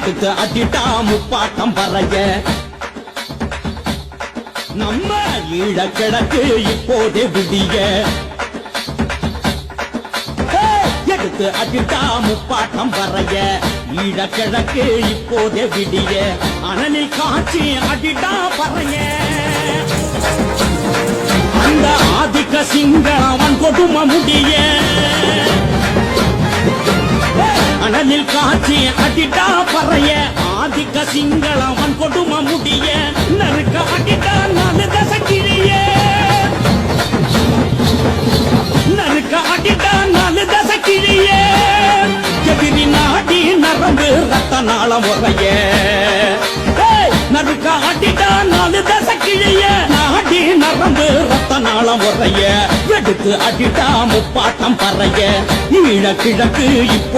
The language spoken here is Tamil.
எடுத்து அடிட்டா முப்பாட்டம் பறைய. நம்ம ஈழ கிழக்கு இப்போதே விடிய. எடுத்து அடிட்டா முப்பாட்டம் வரைய ஈழ கிழக்கு இப்போதே விடிய. அனலில் காட்சி அடிட்டா பறைய. அந்த ஆதிக்க சிங்க அவன் கொடும முடிய. அனலில் காட்சி அடிட்டா ஆதிக்க சிங்களவன் கொடும முடிய நறுக்க அடிட்டா நாலு தசக்கிழிய நறுக்க அடிட்டா நாலு தசக்கிழிய எதிரி நாடி நரம்பு ரத்த நாள முறைய ஏய், நறுக்க அடிட்டா நாலு தசக்கிழிய நாடி நரம்பு ரத்த நாள முறைய எடுத்து அடிட்டா முப்பாட்டம் பறைய. ஈழ கிழக்கு இப்போ